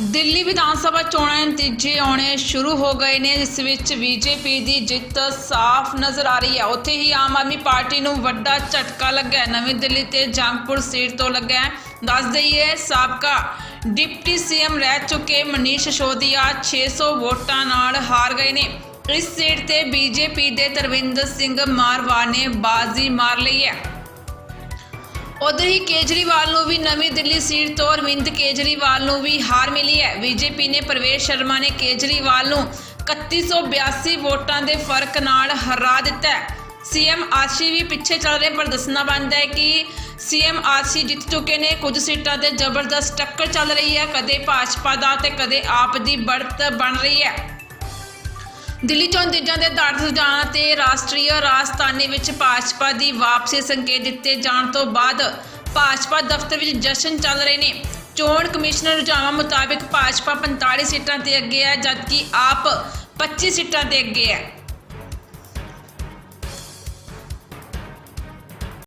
ਦਿੱਲੀ ਵਿਧਾਨ ਸਭਾ ਚੋਣਾਂ ਦੇ ਨਤੀਜੇ ਆਉਣੇ ਸ਼ੁਰੂ ਹੋ ਗਏ ਨੇ, ਜਿਸ ਵਿੱਚ ਬੀਜੇਪੀ ਦੀ ਜਿੱਤ ਸਾਫ਼ ਨਜ਼ਰ ਆ ਰਹੀ ਹੈ। ਉੱਥੇ ਹੀ ਆਮ ਆਦਮੀ ਪਾਰਟੀ ਨੂੰ ਵੱਡਾ ਝਟਕਾ ਲੱਗਾ ਹੈ। ਨਵੀਂ ਦਿੱਲੀ ਤੇ ਜੰਗਪੁਰ ਸੀਟ ਤੋਂ ਲੱਗਾ ਹੈ। ਦੱਸ ਦਈਏ, ਸਾਬਕਾ ਡਿਪਟੀ ਸੀਐਮ ਰਹਿ ਚੁੱਕੇ ਮਨੀਸ਼ ਸਿਸੋਦੀਆ 600 ਵੋਟਾਂ ਨਾਲ ਹਾਰ ਗਏ ਨੇ। ਇਸ ਸੀਟ ਤੇ ਬੀਜੇਪੀ ਦੇ ਤਰਵਿੰਦਰ ਸਿੰਘ ਮਾਰਵਾ ਨੇ ਬਾਜ਼ੀ ਮਾਰ ਲਈ ਹੈ। ਉਧਰ ਹੀ ਕੇਜਰੀਵਾਲ ਨੂੰ ਵੀ ਨਵੀਂ ਦਿੱਲੀ ਸੀਟ ਤੋਂ ਅਰਵਿੰਦ ਕੇਜਰੀਵਾਲ ਨੂੰ ਵੀ ਹਾਰ ਮਿਲੀ ਹੈ। ਬੀਜੇਪੀ ਨੇ ਪ੍ਰਵੇਸ਼ ਸ਼ਰਮਾ ਨੇ ਕੇਜਰੀਵਾਲ ਨੂੰ 3182 ਵੋਟਾਂ ਦੇ ਫ਼ਰਕ ਨਾਲ ਹਰਾ ਦਿੱਤਾ ਹੈ। ਸੀਐਮ ਆਸ਼ੀ ਵੀ ਪਿੱਛੇ ਚੱਲ ਰਹੇ, ਪਰ ਦੱਸਣਾ ਬਣਦਾ ਹੈ ਕਿ ਸੀਐਮ ਆਸ਼ੀ ਜਿੱਤ ਚੁੱਕੇ ਨੇ। ਕੁਝ ਸੀਟਾਂ ਤੇ ਜ਼ਬਰਦਸਤ ਟੱਕਰ ਚੱਲ ਰਹੀ ਹੈ। ਕਦੇ ਭਾਜਪਾ ਦਾ ਤੇ ਕਦੇ ਆਪ ਦੀ ਬੜਤ ਬਣ ਰਹੀ ਹੈ। ਦਿੱਲੀ 'ਚੋਂ ਨਤੀਜਿਆਂ ਦੇ ਦਰਦ ਤੇ ਰੁਝਾਨਾਂ ਤੇ ਰਾਸ਼ਟਰੀ ਰਾਜਧਾਨੀ ਵਿੱਚ ਭਾਜਪਾ ਦੀ ਵਾਪਸੀ ਸੰਕੇਤ ਦਿੱਤੇ ਜਾਣ ਤੋਂ ਬਾਅਦ ਭਾਜਪਾ ਦਫ਼ਤਰ ਵਿੱਚ ਜਸ਼ਨ ਚੱਲ ਰਹੇ ਨੇ। ਚੋਣ ਕਮਿਸ਼ਨਰ ਰੁਝਾਨਾਂ ਮੁਤਾਬਿਕ ਭਾਜਪਾ 45 ਸੀਟਾਂ ਤੇ ਅੱਗੇ ਹੈ, ਜਦਕਿ ਆਪ 25 ਸੀਟਾਂ ਤੇ ਅੱਗੇ ਹੈ।